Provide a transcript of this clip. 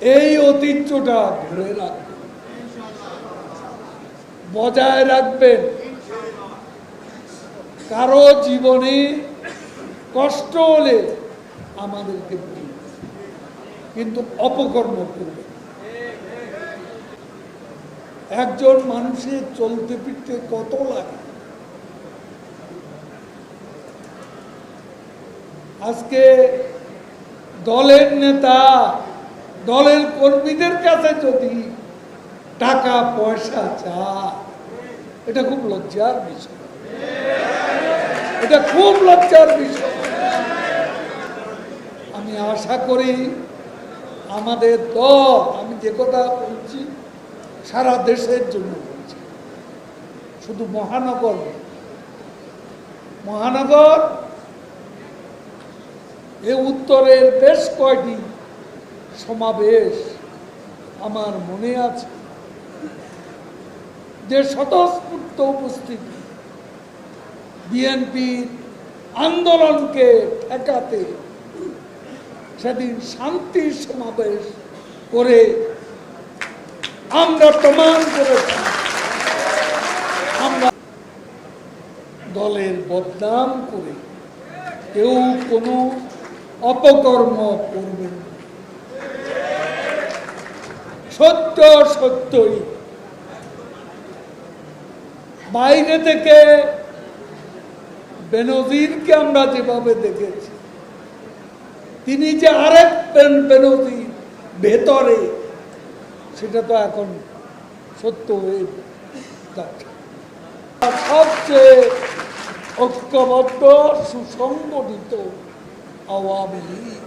এই ঐতিহ্যটা ধরে রাখবেন। বজায় রাখবেন। কারও জীবনে কষ্ট হলে আমাদেরকে কিন্তু অপকর্ম করবে একজন মানুষের চলতে ফিরতে কত লাগে? আজকে দলের নেতা দলের কর্মীদের কাছে যদি টাকা, পয়সা চা এটা খুব লজ্জার বিষয় এটা খুব লজ্জার বিষয় আমি আশা করি আমাদের দল, আমি যে কথা বলছি, সারা দেশের জন্য বলছি শুধু মহানগর। মহানগর, এ উত্তরের বেশ কয়টি সমাবেশ আমার মনে আছে যে স্বতঃস্ফূর্ত উপস্থিতি বিএনপির আন্দোলনকে ঠেকাতে সেদিন শান্তির সমাবেশ করে আমরা প্রমাণ করেছি আমরা দলের বদনাম করে কেউ কোনো অপকর্ম করবেন না। সত্য সত্যই। বাইরে থেকে বেনজিরকে আমরা যেভাবে দেখেছি, তিনি যে আরেক বেন- বেনজির ভেতরে, সেটা তো এখন সত্য হয়ে সবচেয়ে ঐক্যবদ্ধ, সুসংগঠিত আওয়ামী লীগ।